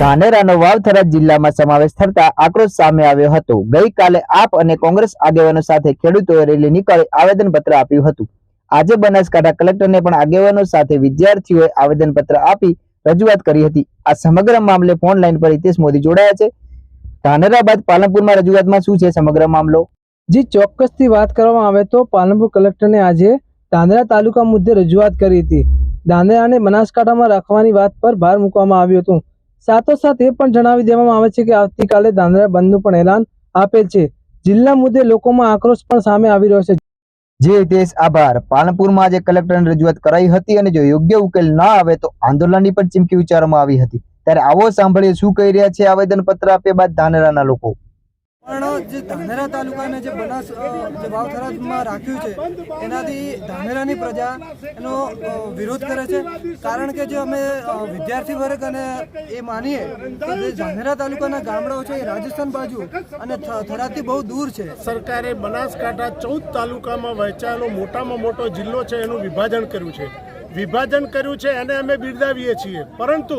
ધાનેરાનો વાવથરા જિલ્લામાં સમાવેશ થતા આક્રોશ સામે આવ્યો હતો. ગઈકાલે આપ અને કોંગ્રેસ આગેવાનો સાથે ખેડૂતોએ રેલી નીકળી આવેદનપત્ર આપ્યું હતું. આજે બનાસકાંઠા કલેક્ટરને પણ આગેવાનો સાથે વિદ્યાર્થીઓએ આવેદનપત્ર આપી રજૂઆત કરી હતી. આ સમગ્ર મામલે ફોન લાઈન પર હિતેશ મોદી જોડાયા છે. ધાનેરા બાદ પાલનપુરમાં રજૂઆતમાં શું છે સમગ્ર મામલો? જી, ચોક્કસથી વાત કરવામાં આવે તો પાલનપુર કલેક્ટરને આજે ધાનેરા તાલુકા મુદ્દે રજૂઆત કરી હતી. ધાનેરાને બનાસકાંઠામાં રાખવાની વાત પર ભાર મૂકવામાં આવ્યું હતું. સાથોસાથ એ પણ જણાવી દેવામાં આવે છે કે આવતીકાલે ધાનેરા બંધનું પણ એલાન આપેલ છે. જિલ્લા મુદ્દે લોકોમાં આક્રોશ પણ સામે આવી રહ્યો છે. જે હિતેશ આભાર. પાલનપુરમાં આજે કલેક્ટરને રજૂઆત કરાઈ હતી અને જો યોગ્ય ઉકેલ ના આવે તો આંદોલનની પણ ચીમકી ઉચ્ચારવામાં આવી હતી. ત્યારે આવો સાંભળીએ શું કહી રહ્યા છે આવેદનપત્ર આપ્યા બાદ ધાનેરાના લોકો. જે ધાનેરા તાલુકાને જે બનાસ જે વાવથરામાં રાખ્યું છે, એનાથી ધાનેરાની પ્રજા એનો વિરોધ કરે છે. કારણ કે જે અમે વિદ્યાર્થી વર્ગ અને એ માનીએ કે જે ધાનેરા તાલુકાના ગામડાઓ છે એ રાજસ્થાન બાજુ અને થરાથી બહુ દૂર છે. સરકારે બનાસકાંઠા ચૌદ તાલુકામાં વહેંચાયેલો મોટામાં મોટો જિલ્લો છે એનું વિભાજન કર્યું છે. વિભાજન કર્યું છે એને અમે બિરદાવીએ છીએ. પરંતુ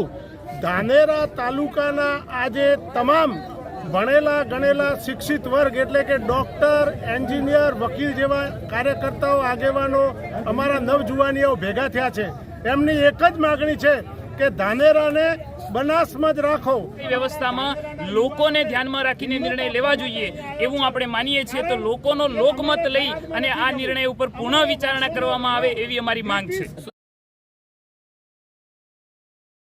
ધાનેરા તાલુકાના આજે તમામ ભણેલા, ગણેલા, શિક્ષિત વર્ગ એટલે કે ડૉક્ટર, એન્જિનિયર, વકીલ જેવા કાર્યકર્તાઓ, આગેવાનો અમારા નવજુવાનીઓ ભેગા થયા છે. એમની એક જ માગણી છે કે ધાનેરાને બનાસમાં જ રાખો. વ્યવસ્થામાં લોકોને ધ્યાનમાં રાખીને નિર્ણય લેવા જોઈએ એવું આપણે માનીએ છીએ. તો લોકોનો લોકમત લઈ અને આ નિર્ણય ઉપર પુનઃ વિચારણા કરવામાં આવે એવી અમારી માંગ છે.